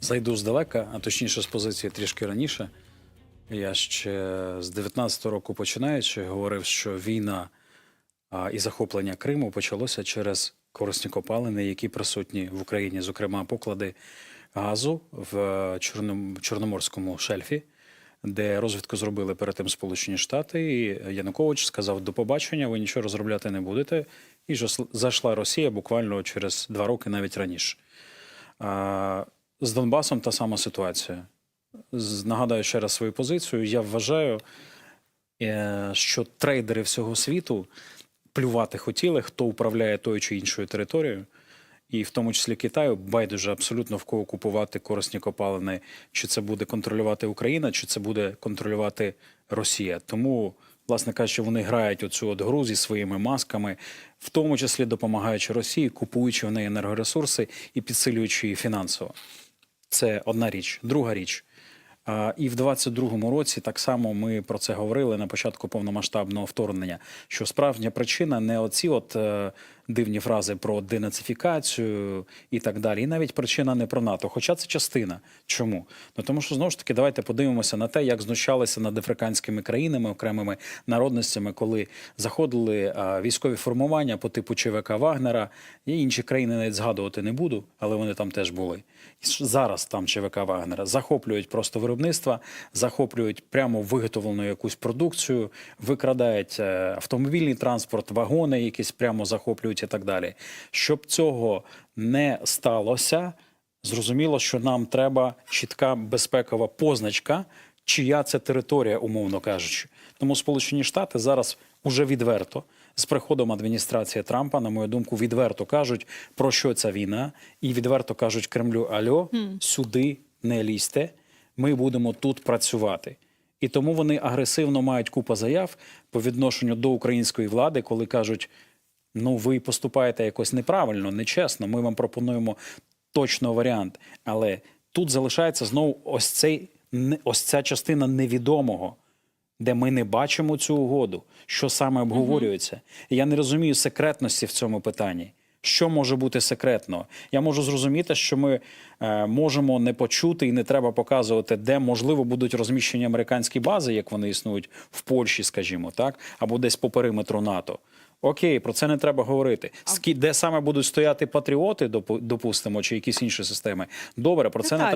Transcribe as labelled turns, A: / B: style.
A: Зайду здалека, а точніше з позиції трішки раніше. Я ще з 19-го року починаючи говорив, що війна і захоплення Криму почалося через корисні копалини, які присутні в Україні, зокрема поклади газу в е, Чорном, Чорноморському шельфі, де розвідку зробили перед тим Сполучені Штати. І Янукович сказав: до побачення, ви нічого розробляти не будете. І зайшла Росія буквально через два роки, навіть раніше. З Донбасом та сама ситуація. Нагадаю ще раз свою позицію. Я вважаю, е, що трейдери всього світу плювати хотіли, хто управляє тою чи іншою територією, і в тому числі Китаю, байдуже абсолютно в кого купувати корисні копалини, чи це буде контролювати Україна, чи це буде контролювати Росія. Тому, власне кажучи, вони грають оцю от гру зі своїми масками, в тому числі допомагаючи Росії, купуючи в неї енергоресурси і підсилюючи її фінансово. Це одна річ. Друга річ. І в 22-му році так само ми про це говорили на початку повномасштабного вторгнення. Що справжня причина не оці от е, дивні фрази про денацифікацію і так далі. І навіть причина не про НАТО. Хоча це частина. Чому? Ну тому що знову ж таки, давайте подивимося на те, як знущалися над африканськими країнами, окремими народностями, коли заходили військові формування по типу ЧВК Вагнера. І інші країни навіть згадувати не буду, але вони там теж були. І зараз там ЧВК Вагнера захоплюють просто виробництва, захоплюють прямо виготовлену якусь продукцію, викрадають е, автомобільний транспорт, вагони, якісь прямо захоплюють і так далі. Щоб цього не сталося, зрозуміло, що нам треба чітка безпекова позначка, чия це територія, умовно кажучи. Тому Сполучені Штати зараз уже відверто. З приходом адміністрації Трампа, на мою думку, відверто кажуть, про що ця війна, і відверто кажуть Кремлю: Альо, сюди не лізьте, ми будемо тут працювати. І тому вони агресивно мають купа заяв по відношенню до української влади, коли кажуть: ну, ви поступаєте якось неправильно, нечесно. Ми вам пропонуємо точно варіант. Але тут залишається знову ось цей не- ось ця частина невідомого де ми не бачимо цю угоду, що саме обговорюється. І я не розумію секретності в цьому питанні. Що може бути секретно? Я можу зрозуміти, що ми е, можемо не почути і не треба показувати, де можливо будуть розміщені американські бази, як вони існують в Польщі, скажімо, так, або десь по периметру НАТО. Окей, про це не треба говорити. Скі, де саме будуть стояти патріоти, допу- допустимо, чи якісь інші системи. Добре, про це не треба.